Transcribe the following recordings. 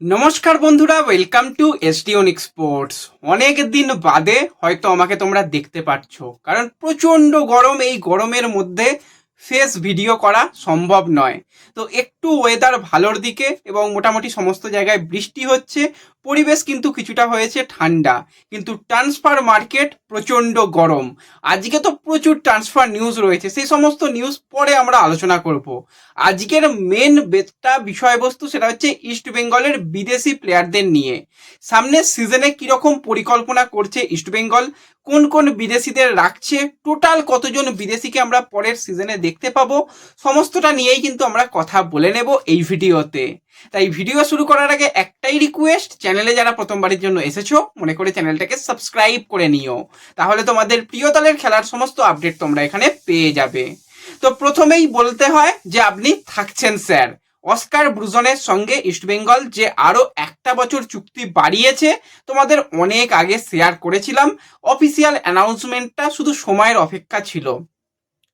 নমস্কার বন্ধুরা welcome to এসডিওনিক sports অনেক দিন বাদে হয়তো আমাকে তোমরা দেখতে পাচ্ছ, কারণ প্রচণ্ড গরম, এই গরমের মধ্যে ফেস ভিডিও করা সম্ভব নয়। তো একটু ওয়েদার ভালোর দিকে এবং মোটামুটি সমস্ত জায়গায় বৃষ্টি হচ্ছে, পরিবেশ কিন্তু কিছুটা হয়েছে ঠান্ডা। কিন্তু ট্রান্সফার মার্কেট প্রচণ্ড গরম। আজকে তো প্রচুর ট্রান্সফার নিউজ রয়েছে। সেই সমস্ত নিউজ পরে আমরা আলোচনা করব। আজকের মেন বেটা বিষয়বস্তু সেটা হচ্ছে ইস্ট বেঙ্গলের বিদেশি প্লেয়ারদের নিয়ে। সামনের সিজনে কীরকম পরিকল্পনা করছে ইস্ট বেঙ্গল কোন কোন বিদেশিদের রাখছে? টোটাল কতজন বিদেশিকে আমরা পরের সিজনে দেখতে পাবো? সমস্তটা নিয়েই কিন্তু আমরা কথা বলে নেব এই ভিডিওতে তাই ভিডিও শুরু করার আগে একটাই রিকোয়েস্ট চ্যানেলে যারা প্রথমবারের জন্য এসেছ, মনে করে চ্যানেলটাকে সাবস্ক্রাইব করে নিও। তাহলে তোমাদের প্রিয় দলের খেলার সমস্ত আপডেট তোমরা এখানে পেয়ে যাবে। তো প্রথমেই বলতে হয় যে আপনি থাকছেন, স্যার। অস্কার ব্রুজনের সঙ্গে ইস্টবেঙ্গল যে আরও একটা বছর চুক্তি বাড়িয়েছে, তোমাদের অনেক আগে শেয়ার করেছিলাম। অফিসিয়াল অ্যানাউন্সমেন্টটা শুধু সময়ের অপেক্ষা ছিল।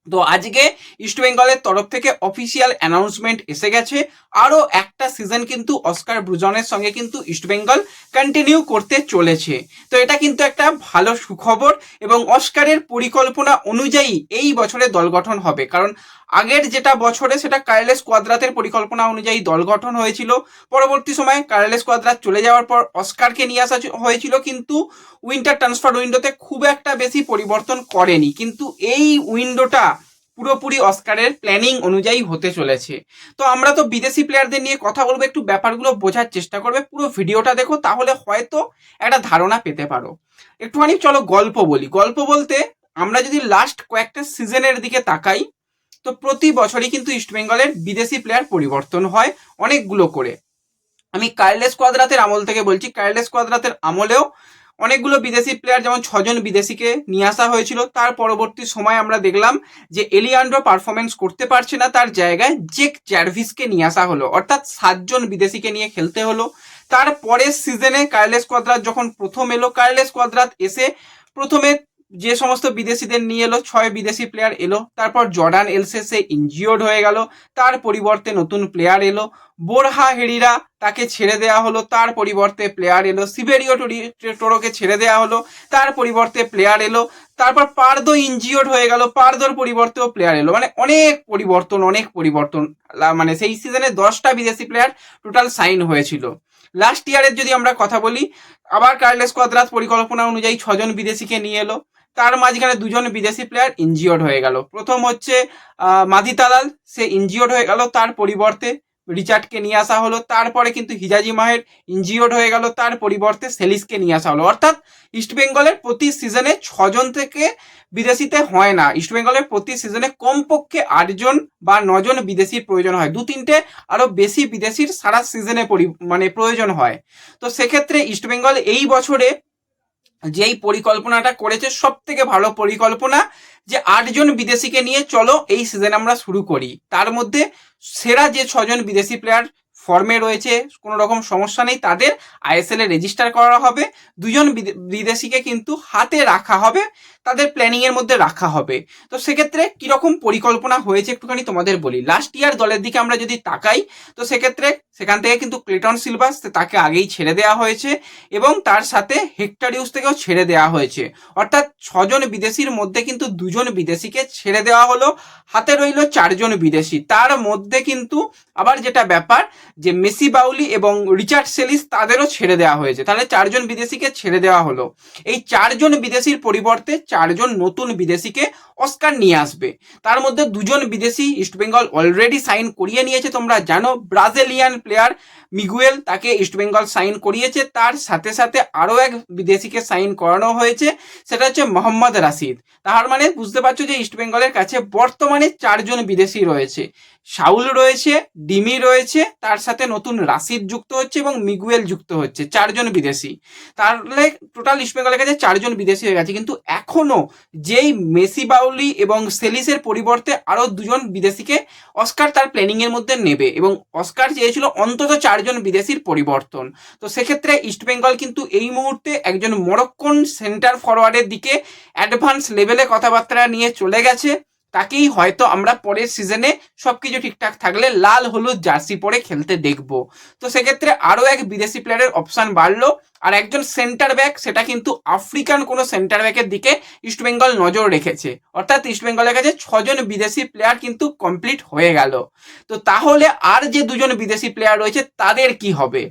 তো আজকে ইস্ট বেঙ্গলের তরফ থেকে অফিসিয়াল অ্যানাউন্সমেন্ট এসে গেছে। আরও একটা সিজন কিন্তু অস্কার ব্রুজনের সঙ্গে কিন্তু ইস্ট বেঙ্গল কন্টিনিউ করতে চলেছে। তো এটা কিন্তু একটা ভালো সুখবর এবং অস্কারের পরিকল্পনা অনুযায়ী এই বছরে দল গঠন হবে। কারণ আগের যেটা বছরে সেটা কার্লেস কোয়াদ্রাতের পরিকল্পনা অনুযায়ী দল গঠন হয়েছিল। পরবর্তী সময়ে কার্লেস কোয়াদ্রাত চলে যাওয়ার পর অস্কারকে নিয়ে আসা হয়েছিল, কিন্তু উইন্টার ট্রান্সফার উইন্ডোতে খুব একটা বেশি পরিবর্তন করেনি। কিন্তু এই উইন্ডোটা পুরোপুরি অস্কারের প্ল্যানিং অনুযায়ী হতে চলেছে। তো আমরা তো বিদেশি প্লেয়ারদের নিয়ে কথা বলব, একটু ব্যাপারগুলো বোঝার চেষ্টা করবে। পুরো ভিডিওটা দেখো, তাহলে হয়তো একটা ধারণা পেতে পারো। একটুখানি চলো গল্প বলি। গল্প বলতে আমরা যদি লাস্ট কয়েকটা সিজনের দিকে তাকাই তো প্রতি বছরই কিন্তু ইস্টবেঙ্গলের বিদেশি প্লেয়ার পরিবর্তন হয় অনেকগুলো করে। আমি কার্লেস কোয়াদ্রাতের আমল থেকে বলছি। কার্লেস কোয়াদ্রাতের আমলেও অনেকগুলো বিদেশি প্লেয়ার যেমন ছজন বিদেশিকে নিয়ে আসা হয়েছিল। তার পরবর্তী সময় আমরা দেখলাম যে এলিয়ান্ড্রো পারফরমেন্স করতে পারছে না। তার জায়গায় জেক জ্যারভিসকে নিয়ে আসা হলো। অর্থাৎ সাতজন বিদেশিকে নিয়ে খেলতে হলো। তার পরের সিজনে কার্লেস কোয়াদ্রাত যখন প্রথম এলো কার্লেস কোয়াদ্রাত এসে প্রথমে যে সমস্ত বিদেশিদের নিয়ে এলো, ছয় বিদেশি প্লেয়ার এলো, তারপর জর্ডান এলসেসে ইনজিওর্ড হয়ে গেল, তার পরিবর্তে নতুন প্লেয়ার এলো, বোরহা হেরিরা তাকে ছেড়ে দেওয়া হলো, তার পরিবর্তে প্লেয়ার এলো, সিবেরিও টোরোকে ছেড়ে দেওয়া হলো, তার পরিবর্তে প্লেয়ার এলো, তারপর পার্দো ইনজিওর্ড হয়ে গেল, পার্দোর পরিবর্তেও প্লেয়ার এলো মানে অনেক পরিবর্তন অনেক পরিবর্তন মানে সেই সিজনে দশটা বিদেশি প্লেয়ার টোটাল সাইন হয়েছিল। লাস্ট ইয়ারের যদি আমরা কথা বলি, আবার কার্লেস কোয়াদ্রাত পরিকল্পনা অনুযায়ী ছজন বিদেশিকে নিয়ে এলো তার মাঝখানে দুজন বিদেশি প্লেয়ার ইনজিওর্ড হয়ে গেল। প্রথম হচ্ছে মাদি তালাল, সে ইনজিওর্ড হয়ে গেল, তার পরিবর্তে রিচার্ডকে নিয়ে আসা হলো। তারপরে কিন্তু হিজাজি মাহের ইনজিওর্ড হয়ে গেল, তার পরিবর্তে সেলিসকে নিয়ে আসা হলো। অর্থাৎ ইস্টবেঙ্গলের প্রতি সিজনে ছজন থেকে বিদেশিতে হয় না। ইস্টবেঙ্গলের প্রতি সিজনে কমপক্ষে আটজন বা নজন বিদেশির প্রয়োজন হয়। দু তিনটে আরও বেশি বিদেশির সারা সিজনে মানে প্রয়োজন হয়। তো সেক্ষেত্রে ইস্টবেঙ্গল এই বছরে যেই পরিকল্পনাটা করেছে সব থেকে ভালো পরিকল্পনা যে আটজন বিদেশিকে নিয়ে চলো, এই সিজন আমরা শুরু করি। তার মধ্যে সেরা যে ছজন বিদেশি প্লেয়ার ফর্মে রয়েছে, কোনো রকম সমস্যা নেই। তাদের আইএসএল এ রেজিস্টার করা হবে। দুজন বিদে- বিদেশিকে কিন্তু হাতে রাখা হবে, তাদের প্ল্যানিং এর মধ্যে রাখা হবে। তো সেক্ষেত্রে কীরকম পরিকল্পনা হয়েছে একটুখানি তোমাদের বলি। লাস্ট ইয়ার দলের দিকে আমরা যদি তাকাই, তো সেক্ষেত্রে সেখান থেকে কিন্তু ক্লেটন সিলভাস তাকে আগেই ছেড়ে দেওয়া হয়েছে এবং তার সাথে হেক্টারিউস থেকেও ছেড়ে দেওয়া হয়েছে। অর্থাৎ ছজন বিদেশির মধ্যে কিন্তু দুজন বিদেশিকে ছেড়ে দেওয়া হলো। হাতে রইল চারজন বিদেশি। তার মধ্যে কিন্তু আবার যেটা ব্যাপার যে মেসি বাউলি এবং রিচার্ড সেলিস তাদেরও ছেড়ে দেওয়া হয়েছে। তাহলে চারজন বিদেশিকে ছেড়ে দেওয়া হলো। এই চারজন বিদেশির পরিবর্তে চারজন নতুন বিদেশিকে অস্কার নিয়ে আসবে। তার মধ্যে দুজন বিদেশি ইস্টবেঙ্গল অলরেডি সাইন করিয়ে নিয়েছে তোমরা জানো। ব্রাজিলিয়ান প্লেয়ার মিগুয়েল তাকে ইস্টবেঙ্গল সাইন করিয়েছে। তার সাথে সাথে আরও এক বিদেশিকে সাইন করানো হয়েছে, সেটা হচ্ছে মোহাম্মদ রাশিদ। তার মানে বুঝতে পারছ যে ইস্টবেঙ্গলের কাছে বর্তমানে চারজন বিদেশি রয়েছে। শাউল রয়েছে, ডিমি রয়েছে, তার সাথে নতুন রাশিদ যুক্ত হচ্ছে এবং মিগুয়েল যুক্ত হচ্ছে, চারজন বিদেশি। তাহলে টোটাল ইস্টবেঙ্গলের কাছে চারজন বিদেশি হয়ে গেছে, কিন্তু এখনও যেই মেসি বাউলি এবং সেলিসের পরিবর্তে আরও দুজন বিদেশিকে অস্কার তার প্ল্যানিং এর মধ্যে নেবে এবং অস্কার চেয়েছিল অন্তত চারজন বিদেশির পরিবর্তন। তো সেক্ষেত্রে ইস্টবেঙ্গল কিন্তু এই মুহূর্তে একজন মরক্কন সেন্টার ফরওয়ার্ডের দিকে অ্যাডভান্স লেভেলে কথাবার্তা নিয়ে চলে গেছে। তাকেই হয়তো আমরা পরের সিজনে সবকিছু ঠিকঠাক থাকলে লাল, হলুদ জার্সি পরে খেলতে দেখব। তো সেক্ষেত্রে আরও এক বিদেশি প্লেয়ারের অপশান বাড়লো আর একজন সেন্টার ব্যাক সেটা কিন্তু আফ্রিকান কোনো সেন্টার ব্যাকের দিকে ইস্টবেঙ্গল নজর রেখেছে। অর্থাৎ ইস্টবেঙ্গলের কাছে ছজন বিদেশি প্লেয়ার কিন্তু কমপ্লিট হয়ে গেল। তো তাহলে আর যে দুজন বিদেশি প্লেয়ার রয়েছে, তাদের কি হবে?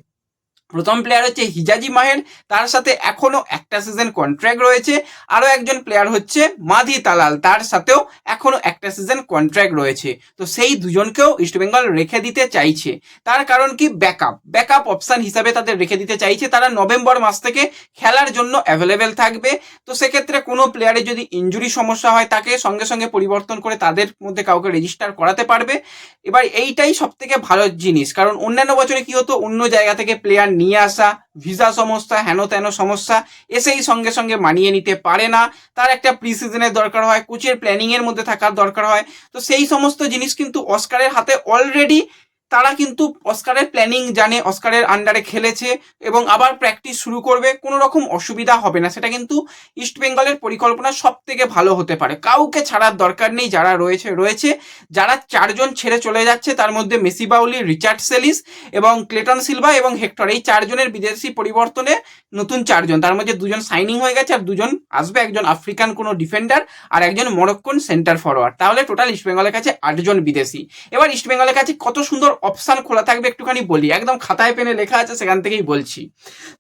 প্রথম প্লেয়ার হচ্ছে হিজাজি মাহের তার সাথে এখনও একটা সিজন কন্ট্রাক্ট রয়েছে। আরও একজন প্লেয়ার হচ্ছে মাদি তালাল। তার সাথেও এখনও একটা সিজন কন্ট্রাক্ট রয়েছে। তো সেই দুজনকেও ইস্টবেঙ্গল রেখে দিতে চাইছে। তার কারণ কি? ব্যাকআপ ব্যাকআপ অপশান হিসাবে তাদের রেখে দিতে চাইছে। তারা নভেম্বর মাস থেকে খেলার জন্য অ্যাভেলেবেল থাকবে। তো সেক্ষেত্রে কোনো প্লেয়ারের যদি ইঞ্জুরি সমস্যা হয়, তাকে সঙ্গে সঙ্গে পরিবর্তন করে তাদের মধ্যে কাউকে রেজিস্টার করাতে পারবে। এবার এইটাই সব থেকে ভালো জিনিস। কারণ অন্যান্য বছরে কি হতো? অন্য জায়গা থেকে প্লেয়ার নিয়ে আসা ভিসা সমস্যা, হেন তেন সমস্যা, এসেই সঙ্গে সঙ্গে মানিয়ে নিতে পারে না। তার একটা প্রি সিজনের দরকার হয়, কোচের প্ল্যানিংয়ের মধ্যে থাকার দরকার হয়। তো সেই সমস্ত জিনিস কিন্তু অস্কারের হাতে অলরেডি তারা কিন্তু অস্কারের প্ল্যানিং জানে, অস্কারের আন্ডারে খেলেছে এবং আবার প্র্যাকটিস শুরু করবে, কোনো রকম অসুবিধা হবে না। সেটা কিন্তু ইস্ট বেঙ্গলের পরিকল্পনা সব থেকে ভালো হতে পারে। কাউকে ছাড়ার দরকার নেই যারা রয়েছে রয়েছে। যারা চারজন ছেড়ে চলে যাচ্ছে, তার মধ্যে মেসি বাউলি, রিচার্ড সেলিস এবং ক্লেটন সিলভা এবং হেক্টর। এই চারজনের বিদেশি পরিবর্তনে নতুন চারজন। তার মধ্যে দুজন সাইনিং হয়ে গেছে আর দুজন আসবে। একজন আফ্রিকান কোনো ডিফেন্ডার আর একজন মরক্কন সেন্টার ফরওয়ার্ড তাহলে টোটাল ইস্টবেঙ্গলের কাছে আটজন বিদেশি। এবার ইস্টবেঙ্গলের কাছে কত সুন্দর অপশান খোলা থাকবে, একটুখানি বলি। একদম খাতায় পেনে লেখা আছে, সেখান থেকেই বলছি।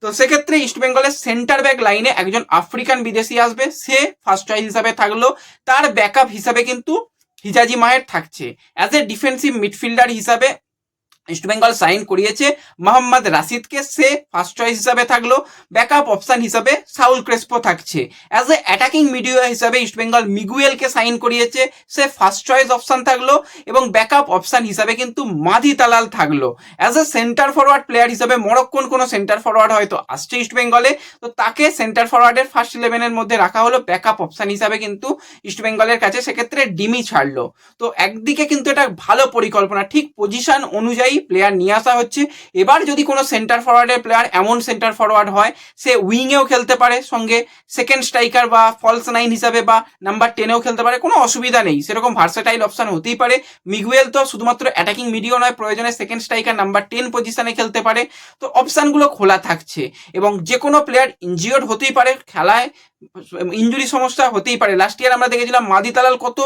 তো সেক্ষেত্রে ইস্টবেঙ্গলের সেন্টার ব্যাক লাইনে একজন আফ্রিকান বিদেশি আসবে, সে ফার্স্ট চয়েস হিসাবে থাকল। তার ব্যাকআপ হিসাবে কিন্তু হিজাজি মায়ের থাকছে। অ্যাজ এ ডিফেন্সিভ মিডফিল্ডার হিসাবে ইস্টবেঙ্গল সাইন করিয়েছে মোহাম্মদ রাশিদকে সে ফার্স্ট চয়েস হিসাবে থাকল ব্যাকআপ অপশন হিসাবে সাউল ক্রেসপো থাকছে। অ্যাজ এ অ্যাটাকিং মিডিয়া হিসাবে ইস্ট ইস্টবেঙ্গল মিগুয়েলকে সাইন করিয়েছে, সে ফার্স্ট চয়েস অপশন থাকল এবং ব্যাকআপ অপশন হিসাবে কিন্তু মাধি তালাল থাকল। As a centre forward player হিসাবে মরক্কন কোনো সেন্টার ফরওয়ার্ড হয়তো আসছে ইস্টবেঙ্গলে তো তাকে সেন্টার ফরওয়ার্ডের ফার্স্ট ইলেভেনের মধ্যে রাখা হলো ব্যাকআপ অপশন হিসাবে কিন্তু ইস্টবেঙ্গলের কাছে সেক্ষেত্রে ডিমি ছাড়লো। তো একদিকে কিন্তু এটা ভালো পরিকল্পনা, ঠিক পজিশন অনুযায়ী প্লেয়ার নিয়ে আসা হচ্ছে। এবার যদি কোনো সেন্টার ফরওয়ার্ডের প্লেয়ার এমন সেন্টার ফরওয়ার্ড হয়, সে উইংয়েও খেলতে পারে, সঙ্গে সেকেন্ড স্ট্রাইকার বা ফলস নাইন হিসাবে বা নাম্বার টেনেও খেলতে পারে, কোনো অসুবিধা নেই। সেরকম ভার্সেটাইল অপশান হতেই পারে। মিগুয়েল তো শুধুমাত্র অ্যাটাকিং মিডিও নয়, প্রয়োজনে সেকেন্ড স্ট্রাইকার নাম্বার টেন পজিশনে খেলতে পারে। তো অপশানগুলো খোলা থাকছে এবং যে কোনো প্লেয়ার ইনজিওর্ড হতেই পারে, খেলায় ইঞ্জুরি সমস্যা হতেই পারে। লাস্ট ইয়ার আমরা দেখেছিলাম মাদি তালাল কত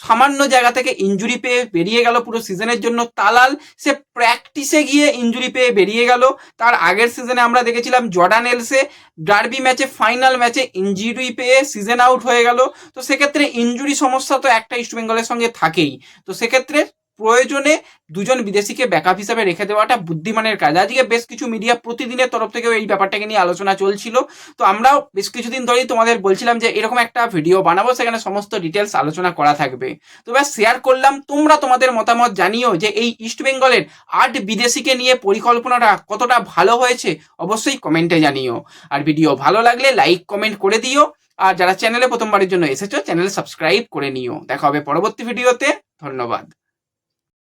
সামান্য জায়গা থেকে ইঞ্জুরি পেয়ে বেরিয়ে গেল পুরো সিজনের জন্য। তালাল, সে প্র্যাকটিসে গিয়ে ইঞ্জুরি পেয়ে বেরিয়ে গেল। তার আগের সিজনে আমরা দেখেছিলাম জর্ডান এলসে ডার্বি ম্যাচে ফাইনাল ম্যাচে ইঞ্জুরি পেয়ে সিজন আউট হয়ে গেল। তো সেক্ষেত্রে ইঞ্জুরি সমস্যা তো একটা ইস্টবেঙ্গলের সঙ্গে থাকেই। তো সেক্ষেত্রে প্রয়োজনে দুজন বিদেশিকে ব্যাকআপ হিসাবে রেখে দেওয়াটা বুদ্ধিমানের কাজ। আজকে বেশ কিছু মিডিয়া প্রতিদিনের তরফ থেকেও এই ব্যাপারটাকে নিয়ে আলোচনা চলছিল। তো আমরাও বেশ কিছুদিন ধরেই তোমাদের বলছিলাম যে এরকম একটা ভিডিও বানাবো, সেখানে সমস্ত ডিটেলস আলোচনা করা থাকবে। তো ব্যাস শেয়ার করলাম। তোমরা তোমাদের মতামত জানিও যে এই ইস্ট বেঙ্গলের আট বিদেশিকে নিয়ে পরিকল্পনাটা কতটা ভালো হয়েছে, অবশ্যই কমেন্টে জানিও। আর ভিডিও ভালো লাগলে লাইক কমেন্ট করে দিও। আর যারা চ্যানেলে প্রথমবারের জন্য এসেছ চ্যানেলে সাবস্ক্রাইব করে নিও। দেখা হবে পরবর্তী ভিডিওতে ধন্যবাদ।